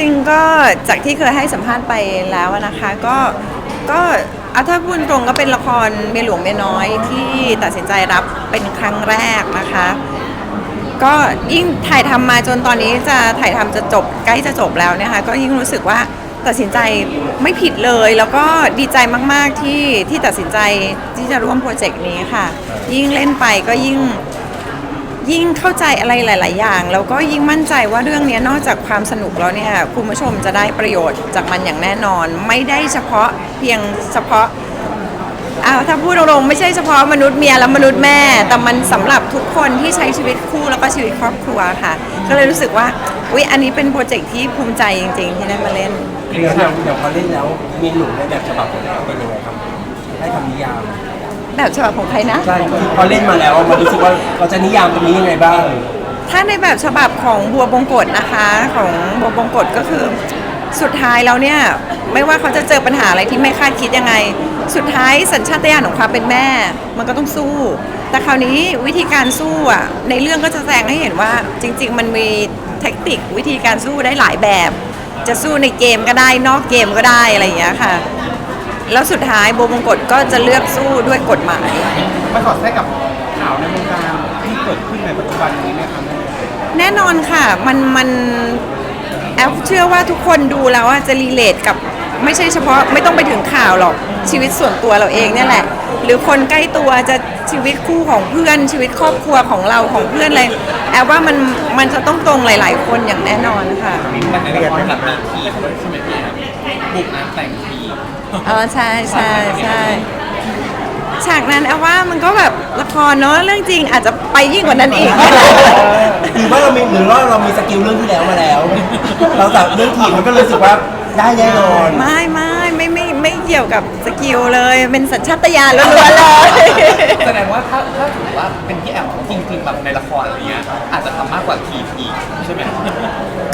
ริงๆก็จากที่เคยให้สัมภาษณ์ไปแล้วนะคะก็ก็เอาถ้าพูดตรงก็เป็นละครเมียหลวงเมียน้อยที่ตัดสินใจรับเป็นครั้งแรกนะคะ ก็ยิ่งถ่ายทำมาจนตอนนี้จะถ่ายทำจะจบใกล้จะจบแล้วนะคะก็ยิ่งรู้สึกว่าตัดสินใจไม่ผิดเลย แล้วก็ดีใจมากๆที่ที่ตัดสินใจที่จะร่วมโปรเจกต์นี้ค่ะ ยิ่งเล่นไปก็ยิ่ง ยิ่งเข้าใจอะไรหลาย ๆ อย่าง แล้วก็ยิ่งมั่นใจว่าเรื่องนี้นอกจากความสนุกแล้วเนี่ยคุณผู้ชมจะได้ประโยชน์จากมันอย่างแน่นอน ไม่ได้เฉพาะเพียงเฉพาะอ้าวถ้าพูดตรงๆไม่ใช่เฉพาะมนุษย์เมียและมนุษย์แม่ แต่มันสำหรับทุกคนที่ใช้ชีวิตคู่แล้วก็ชีวิตครอบครัวค่ะ ก็เลยรู้สึกว่าอุ๊ยอันนี้เป็นโปรเจกต์ที่ภูมิใจจริง ๆ ที่ได้มาเล่นเดี๋ยวเดี๋ยวเดี๋ยวพอเล่นแล้วมีหนุ่มในแบบฉบับของเราเป็นยังไงครับให้คำนิยาม แบบฉบับของใครนะ ใช่คือพอเล่นมาแล้วมันรู้สึกว่าเราจะนิยามตรงนี้ยังไงบ้าง ถ้าในแบบฉบับของบัวบงกฎนะคะของบัวบงกฎก็คือสุดท้ายแล้วเนี่ยไม่ว่าเขาจะเจอปัญหาอะไรที่ไม่คาดคิดยังไง สุดท้ายสัญชาตญาณของความเป็นแม่ มันก็ต้องสู้ แต่คราวนี้วิธีการสู้อะในเรื่องก็จะแสดงให้เห็นว่าจริง ๆ มันมีเทคนิควิธีการสู้ได้หลายแบบ จะสู้ในเกมก็ได้นอกเกมก็ได้อะไรอย่างเงี้ยค่ะ แล้วสุดท้ายบัวบงกฎก็จะเลือกสู้ด้วยกฎหมาย มาสอดแทรกกับข่าวในวงการที่เกิดขึ้นในปัจจุบันนี้ไหมครับแน่นอนค่ะ มันมันแอฟเชื่อว่าทุกคนดูแล้วว่าจะรีเลทกับไม่ใช่เฉพาะไม่ต้องไปถึงข่าวหรอกชีวิตส่วนตัวเราเองเนี่ยแหละ หรือคนใกล้ตัวจะชีวิตคู่ของเพื่อนชีวิตครอบครัวของเราของเพื่อนอะไรแอฟว่ามันมันจะต้องตรงหลาย ๆ คนอย่างแน่นอนค่ะแต่ในละครแบบมีทีมใช่ไหมพี่ครับบุกงานแต่งที มอ๋อใช่ใช่ใช่ฉากนั้นแอฟว่ามันก็แบบละครเนาะเรื่องจริงอาจจะไปยิ่งกว่านั้นอีก หรือว่าเรามีหรือว่าเรามีสกิลเรื่องที่แล้วมาแล้ว เราแต่เรื่องถีบมันก็เลยรู้สึกว่าได้แน่นอนไม่ไม่ไม่ไม่ไม่เกี่ยวกับสกิลเลย เป็นสัญชาตญาณล้วนๆเลยแสดงว่าถ้าถ้าถือว่าเป็นพี่แอมจริงๆแบบในละครอะไรเงี้ยอาจจะทำมากกว่าทีมอีกใช่ไหม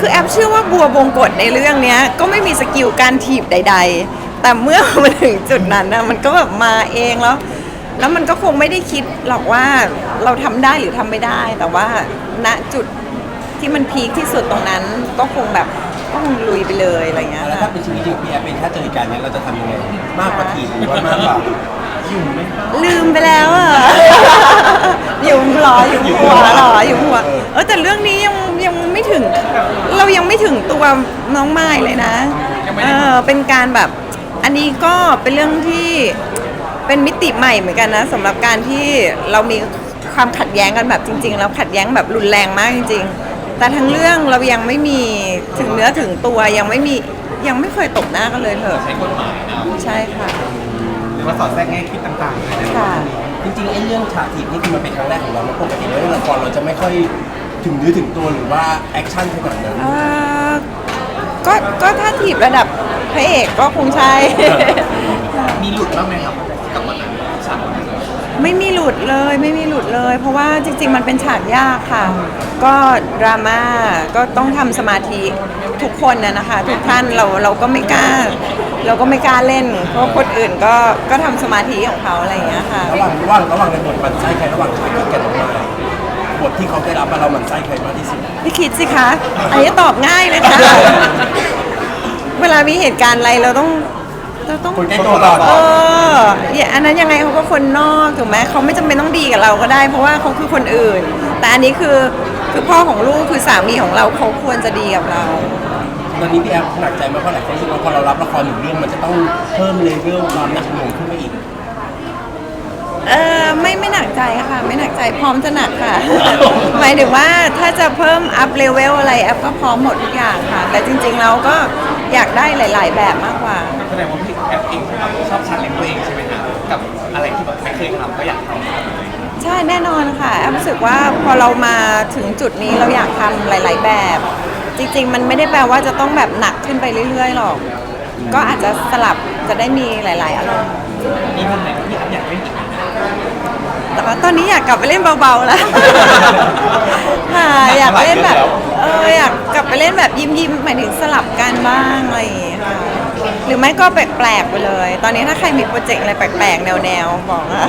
คือแอปเชื่อว่าบัวบงกฎในเรื่องเนี้ยก็ไม่มีสกิลการถีบใด ๆ แต่เมื่อมาถึงจุดนั้นนะมันก็แบบมาเองแล้ว แล้วมันก็คงไม่ได้คิดหรอกว่าเราทำได้หรือทำไม่ได้ แต่ว่าณจุดที่มันพีคที่สุดตรงนั้น ก็คงแบบก็คงลุยไปเลยอะไรเงี้ยแล้วค่ะถ้าเป็นชีวิตจริงพี่แอฟเป็นถ้าเจอเหตุการณ์เนี้ยเราจะทำยังไงมากกว่าถีบหรือว่ามากกว่าลืมไปแล้วอะ อยู่หรออยู่หัวหรออยู่หัว เออแต่เรื่องนี้ยังยังไม่ถึง เรายังไม่ถึงตัวน้องไม้เลยนะ เออเป็นการแบบ อันนี้ก็เป็นเรื่องที่เป็นมิติใหม่เหมือนกันนะสำหรับการที่เรามีความขัดแย้งกันแบบจริง ๆ แล้วขัดแย้งแบบรุนแรงมากจริง ๆ แต่ทั้งเรื่องเรายังไม่มีถึงเนื้อถึงตัวยังไม่มียังไม่เคยตบหน้ากันเลยเถอะใช้กฎหมายนะใช่ค่ะหรือว่าสอดแทรกแง่คิดต่างๆเลยนะค่ะจริงๆไอ้เรื่องฉากถีบนี่คือมันเป็นครั้งแรกของเรานะปกติแล้วในละครเราจะไม่ค่อยถึงเนื้อถึงตัวหรือว่าแอคชั่นขนาดนั้น เอ่อก็ก็ถ้าถีบระดับ พระเอกก็คงใช่ มีหลุดบ้างไหมครับกับวันนั้นฉากวันนั้นไม่มีหลุดเลยไม่มีหลุดเลย เพราะว่าจริง ๆ มันเป็นฉากยากค่ะ ก็ดราม่าก็ต้องทำสมาธิทุกคนนะนะคะ ทุกท่านเราเราก็ไม่กล้า เราก็ไม่กล้าเล่น เพราะคนอื่นก็ก็ทำสมาธิของเขาอะไรอย่างเงี้ยค่ะ ระหว่างระหว่างระหว่างในบทมันไส้ใครระหว่างชายกับแกน้องมาบทที่เขาได้รับมาเรามันไส้ใครมากที่สุดพี่คิดสิคะ อันนี้ตอบง่ายเลยค่ะ เวลามีเหตุการณ์อะไรเราต้องเราต้อง คนใกล้ตัวก่อนเอออย่าอันนั้นยังไงเขาก็คนนอกถูกไหมเขาไม่จำเป็นต้องดีกับเราก็ได้ เพราะว่าเขาคือคนอื่น แต่อันนี้คือคือพ่อของลูกคือสามีของเราเขาควรจะดีกับเรา ตอนนี้พี่แอฟหนักใจมากเพราะหลายคนรู้สึกว่าพอเรารับละครหนึ่งเรื่องมันจะต้องเพิ่มเลเวลความหนักหน่วงขึ้นไปอีกเออไม่ไม่หนักใจค่ะ ไม่หนักใจพร้อมจะหนักค่ะ หมายถึงว่าถ้าจะเพิ่มอัพเลเวลอะไรแอปก็พร้อมหมดทุกอย่างค่ะ แต่จริงๆเราก็ อยากได้หลาย ๆ แบบมากกว่า แสดงว่าพี่แอมเองแบบชอบชันเลนตัวเองใช่ไหมครับกับอะไรที่แบบไม่เคยทำก็อยากทำใช่แน่นอนค่ะแอฟรู้สึกว่าพอเรามาถึงจุดนี้เราอยากทำหลาย ๆ แบบ จริง ๆ มันไม่ได้แปลว่าจะต้องแบบหนักขึ้นไปเรื่อย ๆ หรอก ก็อาจจะสลับจะได้มีหลาย ๆ อารมณ์ มีคนไหนที่แอมอยากเล่นอีกไหม แต่ว่าตอนนี้อยากกลับไปเล่นเบาๆแล้ว ค่ะอยากเล่นแบบเอออยากกลับไปเล่นแบบยิ้มๆหมายถึงสลับกันบ้างอะไรอย่างเงี้ยค่ะหรือไม่ก็แปลกๆไปเลย ตอนนี้ถ้าใครมีโปรเจกต์อะไรแปลกๆ แนวๆบอกอะ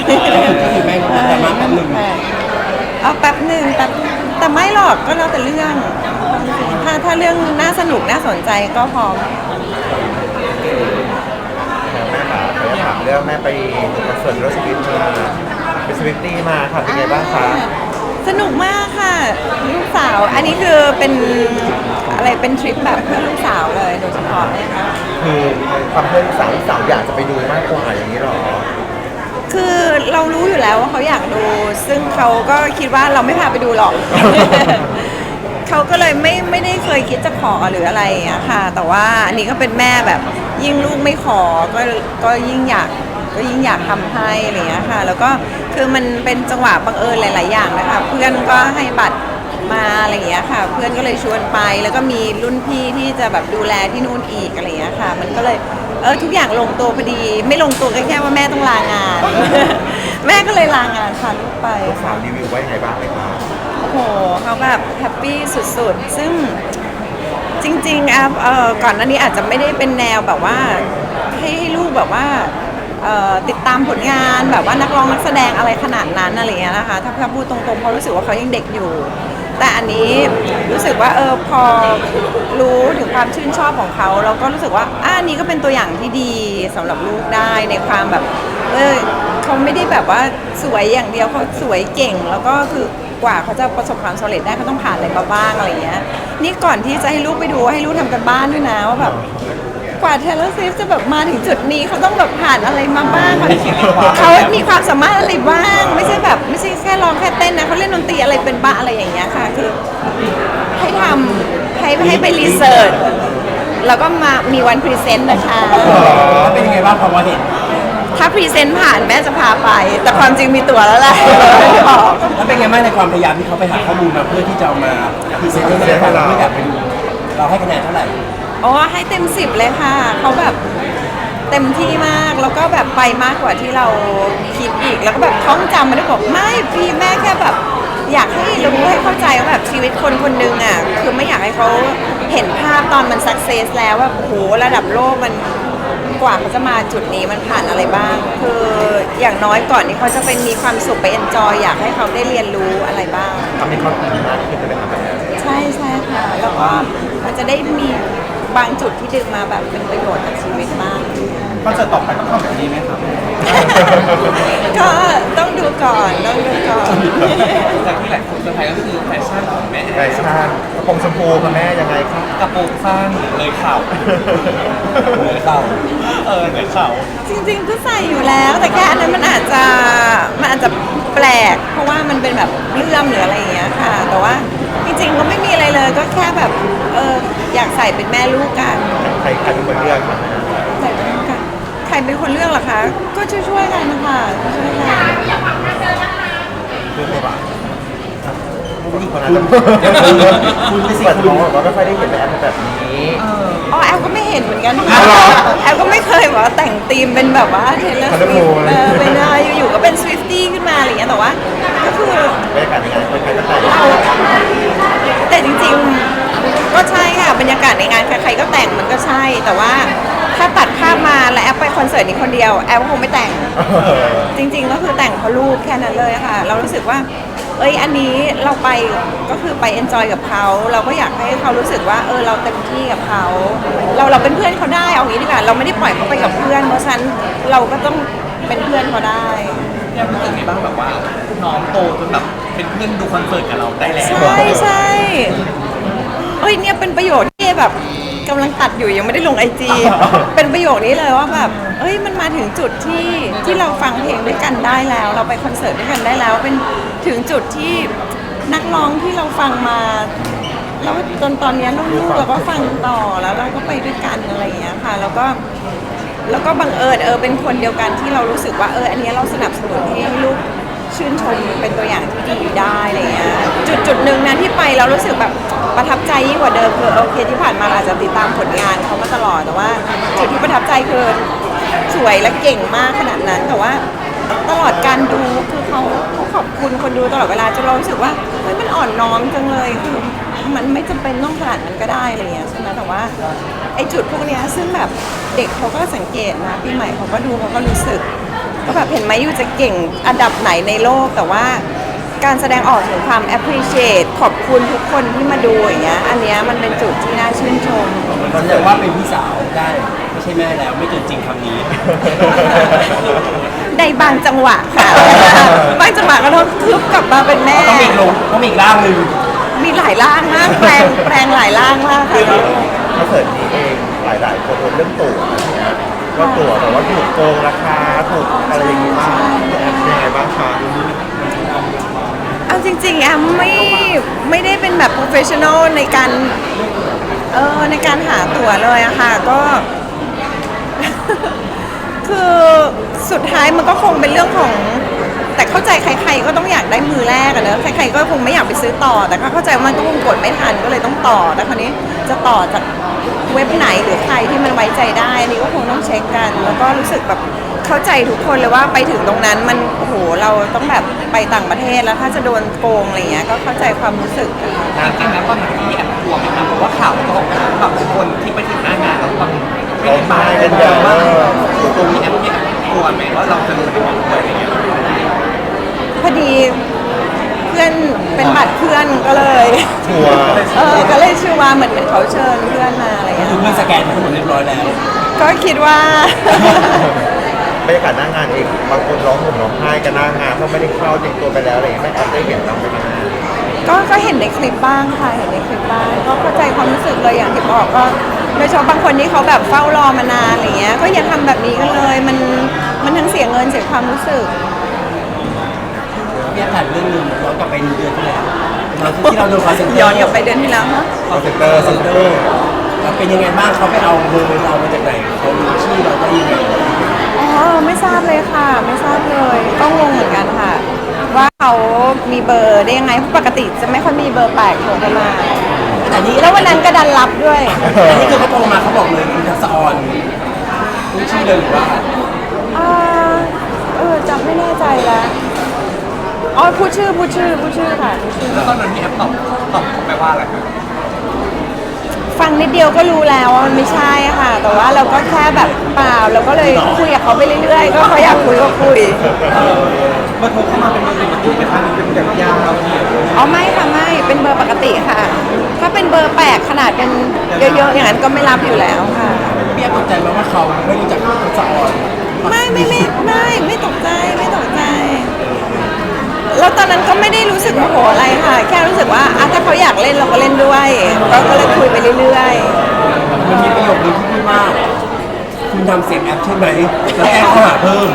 ก็คือแม่งแต่มาแป๊บหนึ่งเอาแป๊บหนึ่งแป๊บแต่ไม่หรอกก็แล้วแต่เรื่อง ถ้าถ้าเรื่องน่าสนุกน่าสนใจก็พร้อม แม่ค่ะขอถามเรื่องแม่ไปคอนเสิร์ตรถสวิฟต์มาเป็น สวิฟตี้มาค่ะเป็นไงบ้างคะสนุกมากค่ะ ลูกสาว อันนี้คือเป็นอะไรเป็นทริปแบบเพื่อลูกสาวเลยโดยเฉพาะนะคะคือความเพื่อนสาวสาวอยากจะไปดูมากกว่าอย่างนี้หรอ คือเรารู้อยู่แล้วว่าเขาอยากดู ซึ่งเขาก็คิดว่าเราไม่พาไปดูหรอก เขาก็เลยไม่ไม่ได้เคยคิดจะขอหรืออะไรอย่างเงี้ยค่ะ แต่ว่าอันนี้ก็เป็นแม่แบบยิ่งลูกไม่ขอก็ก็ยิ่งอยากก็ยิ่งอยากทำให้อะไรอย่างเงี้ยค่ะ แล้วก็ คือมันเป็นจังหวะบังเอิญหลาย ๆ อย่างนะคะ เพื่อนก็ให้บัตรมาอะไรอย่างเงี้ยค่ะ เพื่อนก็เลยชวนไป แล้วก็มีรุ่นพี่ที่จะแบบดูแลที่นู่นอีกอะไรอย่างเงี้ยค่ะ มันก็เลยเออทุกอย่างลงตัวพอดี ไม่ลงตัวก็แค่ว่าแม่ต้องลางาน แม่ก็เลยลางานพาลูกไปสาวรีวิวไว้ยังไงบ้างไหมคะโอ้โหเขาแบบแฮปปี้สุดๆ ซึ่งจริงๆแอฟเอ่อก่อนหน้านี้อาจจะไม่ได้เป็นแนวแบบว่าให้ให้ลูกแบบว่าเอ่อติด ตามผลงานแบบว่านักร้องนักแสดงอะไรขนาดนั้นอะไรเงี้ยนะคะ ถ้าถ้าพูดตรงๆเพราะรู้สึกว่าเขายังเด็กอยู่ แต่อันนี้รู้สึกว่าเออพอรู้ถึงความชื่นชอบของเขา เราก็รู้สึกว่าอ่านี้ก็เป็นตัวอย่างที่ดีสำหรับลูกได้ในความแบบเออเขาไม่ได้แบบว่าสวยอย่างเดียวเขาสวยเก่ง แล้วก็คือกว่าเขาจะประสบความสำเร็จได้เขาต้องผ่านอะไรมาบ้างอะไรเงี้ยนี่ก่อนที่จะให้ลูกไปดูให้ลูกทำกันบ้านด้วยนะว่าแบบ กว่าเทเลอร์ซิฟจะแบบมาถึงจุดนี้เขาต้องแบบผ่านอะไรมาบ้างเขามีความสามารถอะไรบ้าง ไม่ใช่แบบไม่ใช่แค่ร้องแค่เต้นนะเขาเล่นดนตรีอะไรเป็นบ้าอะไรอย่างเงี้ยค่ะคือให้ทำให้ให้ไปรีเสิร์ชแล้วก็มามีวันพรีเซนต์นะคะแล้วเป็นยังไงบ้างพอมาเห็นถ้าพรีเซนต์ผ่านแม่จะพาไป แต่ความจริงมีตั๋วแล้วแหละบอกแล้วเป็นไงบ้างในความพยายามที่เขาไปหาข้อมูลมาเพื่อที่จะเอามาพรีเซนต์ให้เราเพื่ออยากไปดูเราให้คะแนนเท่าไหร่ อ๋อให้เต็มสิบเลยค่ะ เขาแบบเต็มที่มากแล้วก็แบบไปมากกว่าที่เราคิดอีก แล้วก็แบบท่องจำมาได้บอกไม่พี่แม่แค่แบบ อยากให้รู้ให้เข้าใจว่าแบบชีวิตคนคนหนึงอะคือไม่อยากให้เขาเห็นภาพตอนมันสักเซสแล้วว่าโอ้โหระดับโลกมันกว่าเขาจะมาจุดนี้มันผ่านอะไรบ้าง คืออย่างน้อยก่อนที่เขาจะไปมีความสุขไปเอนจอยอยากให้เขาได้เรียนรู้อะไรบ้าง ทำให้เขาดีมากขึ้นจะเป็นแบบนั้นใช่ใช่ค่ะ แล้วก็มันจะได้มี บางจุดที่ดึงมาแบบเป็นประโยชน์กับชีวิตมากคอนเสิร์ตต่อไปต้องทำแบบนี้ไหมครับก็ต้องดูก่อนต้องดูก่อนจากที่หลายคนเซอร์ไพรส์ก็คือแฟชั่นของแม่ไรชาติกระโปรงชมพูค่ะแม่ยังไงคะกระโปรงสั้นเลยเข่าเหมือนเราเออเลยเข่าจริงๆก็ใส่อยู่แล้ว แต่แค่อันนั้นมันอาจจะมันอาจจะแปลก เพราะว่ามันเป็นแบบเลื่อมหรืออะไรอย่างเงี้ยค่ะ แต่ว่า จริงๆก็ไม่มีอะไรเลยก็แค่แบบเอออยากใส่เป็นแม่ลูกกันใครใครเป็นคนเลือกคะใส่เป็นลูกกันใครเป็นคนเลือกล่ะคะ ก็ช่วยๆกันนะคะช่วยกันเลือกไม่ว่าคุณคนนั้นจะคุณไม่สิคุณบอกว่าไม่ค่อยได้เห็นแม่แอปแบบนี้อ๋ อแอลก็ไม่เห็นเหมือนกันอ๋อเหรอแอลก็ไม่เคยแบบว่าแต่งธีมเป็นแบบว่าเทเลอร์ส Colourful วิฟเออเป็นอะไรอยู่ๆก็เป็นสวิฟตี้ขึ้นมาอะไรอย่างเงี้ยแต่ว่าก็คือบรรยากาศในงานคนไทยก็แต่งเราแต่จริงๆก็ใช่ค่ะบรรยากาศในงานใครๆก็แต่งมันก็ใช่ แต่ว่าถ้าตัดภาพมาแล้วแอปไปคอนเสิร์ตนี้คนเดียวแอปคงไม่แต่ง จริงๆ ก็คือแต่งเพราะลูกแค่นั้นเลยค่ะ เรารู้สึกว่า เอ้ยอันนี้เราไปก็คือไปเอนจอยกับเขาเราก็อยากให้เขารู้สึกว่าเออเราเต็มที่กับเขาเราเราเป็นเพื่อนเขาได้เอางี้ดีกว่าเราไม่ได้ปล่อยเขาไปกับเพื่อน เพราะฉะนั้นเราก็ต้องเป็นเพื่อนเขาได้เนี่ยรู้สึกไงบ้างแบบว่าน้องโตจนแบบเป็นเพื่อนดูคอนเสิร์ตกับเราได้แล้วใช่ใช่เอ้ยเนี่ยเป็นประโยชน์ที่แบบ กำลังตัดอยู่ยังไม่ได้ลงไอจีเป็นประโยคนี้เลยว่าแบบเอ้ยมันมาถึงจุดที่ที่เราฟังเพลงด้วยกันได้แล้ว เราไปคอนเสิร์ตด้วยกันได้แล้ว เป็นถึงจุดที่นักร้องที่เราฟังมาแล้วจนตอนเนี้ยลูกๆเราก็ฟังต่อแล้วเราก็ไปด้วยกันอะไรอย่างเงี้ยค่ะ แล้วก็แล้วก็บังเอิญเออเป็นคนเดียวกันที่เรารู้สึกว่าเอออันเนี้ยเราสนับสนุนให้ลูกชื่นชมเป็นตัวอย่างที่ดีได้อะไรเงี้ย จุดหนึ่งนะที่ไปเรารู้สึกแบบประทับใจยิ่งกว่าเดิมคือโอเคที่ผ่านมาเราอาจจะติดตามผลงานเขามาตลอดแต่ว่าจุดที่ประทับใจคือสวยและเก่งมากขนาดนั้นแต่ว่าตลอดการดูคือเขาเขาขอบคุณคนดูตลอดเวลาจนเรารู้สึกว่าเฮ้ยมันอ่อนน้อมจังเลยคือมันไม่จำเป็นต้องขนาดนั้นก็ได้อะไรเงี้ยใช่ไหมแต่ว่าไอจุดพวกเนี้ยซึ่งแบบเด็กเขาก็สังเกตนะปีใหม่เขาก็ดูเขาก็รู้สึก ก็แบบเห็นไหมยูจะเก่งอันดับไหนในโลกแต่ว่า การแสดงออกถึงความ appreciate ขอบคุณทุกคนที่มาดูอย่างเงี้ยอันเนี้ยมันเป็นจุดที่น่าชื่นชม แสดงว่าเป็นพี่สาวได้ไม่ใช่แม่แล้วไม่เกินจริงคำนี้ ในบางจังหวะค่ะ บางจังหวะก็ต้องทึบกลับมาเป็นแม่ ต้องมีอีกลงต้องมีอีกร่างหนึ่งมีหลายร่างมากแปลงแปลงหลายร่างมากค่ะคอนเสิร์ตนี้เองหลายๆคนเรื่องตั๋วนะว่าตั๋วแต่ว่าถูกโกงราคาถูกอะไรอย่างงี้บ้างแอปยังไงบ้างคะ เอาจริงๆแอมไม่ไม่ได้เป็นแบบ professional ในการเออในการหาตั๋วเลยอะค่ะก็ คือสุดท้ายมันก็คงเป็นเรื่องของ แต่เข้าใจใคร ๆ ก็ต้องอยากได้มือแรกอะเนอะใครๆก็คงไม่อยากไปซื้อต่อ แต่ก็เข้าใจว่ามันก็คงกดไม่ทันก็เลยต้องต่อแต่คราวนี้จะต่อจากเว็บไหนหรือใครที่มันไว้ใจได้อันนี่ก็คงต้องเช็คกัน แล้วก็รู้สึกแบบ เข้าใจทุกคนเลยว่าไปถึงตรงนั้นมันโอ้โหเราต้องแบบไปต่างประเทศแล้วถ้าจะโดนโกงอะไรเงี้ยก็เข้าใจความรู้สึกอะจริงๆแล้วตอนนั้นพี่แอบกลัวไหมครับเพราะว่าข่าวมันก็ออกมาแบบคนที่ไปถึงหน้างานแล้วแบบไม่ได้มากันเยอะมากตัวพี่แอบพี่แอบกลัวไหมว่าเราจะโดนไปด้วยอะไรเงี้ยพอดีเพื่อนเป็นบัตรเพื่อนก็เลยทัวร์เออก็เลยชื่อว่าเหมือนเหมือนเขาเชิญเพื่อนมาอะไรก็เงี้ยคือพี่สแกนทั้งหมดเรียบร้อยแล้วก็คิดว่า บรรยากาศหน้างานเองบางคนร้องห่มร้องไห้กันหน้างานเพราะไม่ได้เข้าเตรียมตัวไปแล้วอะไรอย่างเงี้ยไม่แอปได้เห็นเราไหมคะก็ก็เห็นในคลิปบ้างค่ะ เห็นในคลิปบ้าง ก็เข้าใจความรู้สึกเลยอย่างที่บอกก็โดยเฉพาะบางคนที่เขาแบบเฝ้ารอมานานอะไรเงี้ย ก็อย่าทำแบบนี้กันเลย มันมันทั้งเสียเงินเสียความรู้สึก พี่แอบถามเรื่องหนึงย้อนกลับไปเดือนที่แล้วเราที่เราโดนคอนเซ็ปต์ย้อนกลับไปเดือนที่แล้วฮะ คอนเซ็ปเตอร์คอนเซ็ปเตอร์เราเป็นยังไงบ้างเขาไปเอาเบอร์เรามาจากไหนเขารู้ชื่อเราได้ยังไง อ๋อไม่ทราบเลยค่ะ ไม่ทราบเลยก็งงเหมือนกันค่ะ ว่าเขามีเบอร์ได้ยังไงเพราะปกติจะไม่ค่อยมีเบอร์แปลกโทรเข้ามาแต่นี่แล้ววันนั้นก็ดันรับด้วย อันนี้คือเขาโทรมาเขาบอกเลยคุณทักษะออนรู้ชื่อเลยหรือว่าอ่าเออจำไม่แน่ใจแล้วอ๋อพูดชื่อพูดชื่อพูดชื่อค่ะพูดชื่อ แล้วตอนนั้นพี่แอบตอบตอบเขาไปว่าอะไรครับ ฟังนิดเดียวก็รู้แล้วว่ามันไม่ใช่ค่ะ แต่ว่าเราก็แค่แบบเปล่าเราก็เลยคุยกับเขาไปเรื่อยๆ ก็เขาอยากคุยก็คุยเมื่อโทรเข้ามาเป็นเบอร์ปกติไหมคะหรือเป็นแบบยาวเนี่ยอ๋อไม่ค่ะไม่เป็นเบอร์ปกติค่ะ ถ้าเป็นเบอร์แปลกขนาดเป็นเยอะๆอย่างนั้นก็ไม่รับอยู่แล้วค่ะพี่แอบตกใจไหมว่าเขาไม่รู้จักทักษะออนไม่ไม่ไม่ไม่ไม่ตกใจไม่ตกใจ แล้วตอนนั้นก็ไม่ได้รู้สึกโมโหอะไรค่ะ แค่รู้สึกว่าอะถ้าเขาอยากเล่นเราก็เล่นด้วย ก็ก็เลยคุยไปเรื่อยๆมันมีประโยคนึงที่พูดว่าคุณทำเสียงแอปใช่ไหมแล้วแอปข้อหาเพิ่ม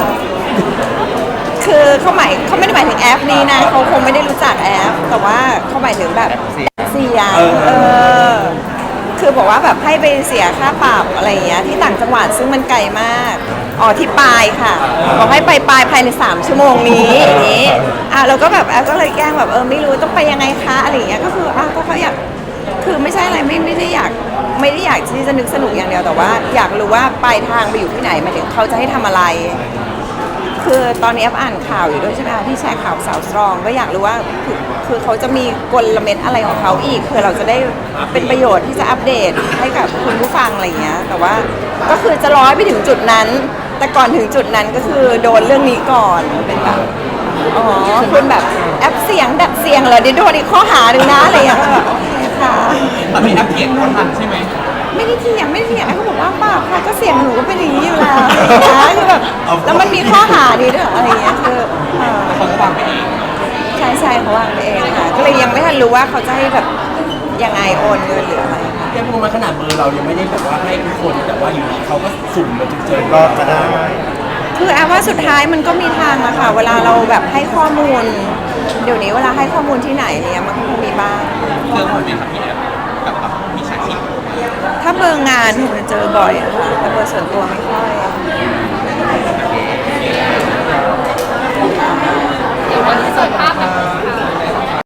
คือเขาหมายเขาไม่ได้หมายถึงแอปนี้นะเขาคงไม่ได้รู้จักแอป แต่ว่าเขาหมายถึงแบบเสียงเออเออ คือบอกว่าแบบให้ไปเสียค่าปรับอะไรอย่างเงี้ยที่ต่างจังหวัดซึ่งมันไกลมากอ๋อที่ปลายค่ะ บอกให้ไปปลายภายใน 3 ชั่วโมงนี้อย่างนี้อะเราก็แบบแอปก็เลยแกล้งแบบเออไม่รู้ต้องไปยังไงคะอะไรอย่างเงี้ยก็คืออะถ้าเขาอยากคือไม่ใช่อะไรไม่ไม่ได้อยากไม่ได้อยากที่จะนึกสนุกอย่างเดียวแต่ว่า อยากรู้ว่าปลายทางไปอยู่ที่ไหนหมายถึงเขาจะให้ทำอะไร คือตอนนี้แอฟอ่านข่าวอยู่ด้วยใช่ไหมคะที่แชร์ข่าวสาวสตรองก็อยากรู้ว่าคือคือเขาจะมีกลเม็ดอะไรของเขาอีกเพื่อเราจะได้เป็นประโยชน์ที่จะอัปเดตให้กับคุณผู้ฟังอะไรอย่างเงี้ย แต่ว่าก็คือจะร้อยไปถึงจุดนั้น แต่ก่อนถึงจุดนั้นก็คือโดนเรื่องนี้ก่อนเป็นแบบอ๋อคุณแบบแอปเสียงดัดเสียงเหรอเดี๋ยวโดนอีกข้อหาหนึ่งนะอะไรอย่างเงี้ยโอเคค่ะแต่พี่แอบเขียนคนทันใช่ไหม ไม่ได้เถียงไม่ได้เถียงเขาบอกว่าเปล่าค่ะก็เสียงหนูก็เป็นอย่างนี้อยู่แล้วอะไรอย่างเงี้ยคือแบบแล้วมันมีข้อหานี้ด้วยเหรออะไรอย่างเงี้ยคือเอ่อเขาก็วางไปเองใช่ใช่เขาวางไปเองค่ะก็เลยยังไม่ทันรู้ว่าเขาจะให้แบบยังไงโอนเงินหรืออะไรค่ะแค่พูดมาขนาดเบอร์เรายังไม่ได้แบบว่าให้ทุกคนแต่ว่าอยู่ดีเขาก็สุ่มมาจนเจอรอดมาได้คือแอบว่าสุดท้ายมันก็มีทางอะค่ะ เวลาเราแบบให้ข้อมูล เดี๋ยวนี้เวลาให้ข้อมูลที่ไหนเนี่ยมันก็คงมีบ้างเรื่องคนไหมครับพี่แอบกับแบบมีชาชีพ ถ้าเบอร์งานคงจะเจอบ่อยค่ะแต่เบอร์ส่วนตัวไม่ค่อย เดี๋ยววันที่สิร์ฟภาพ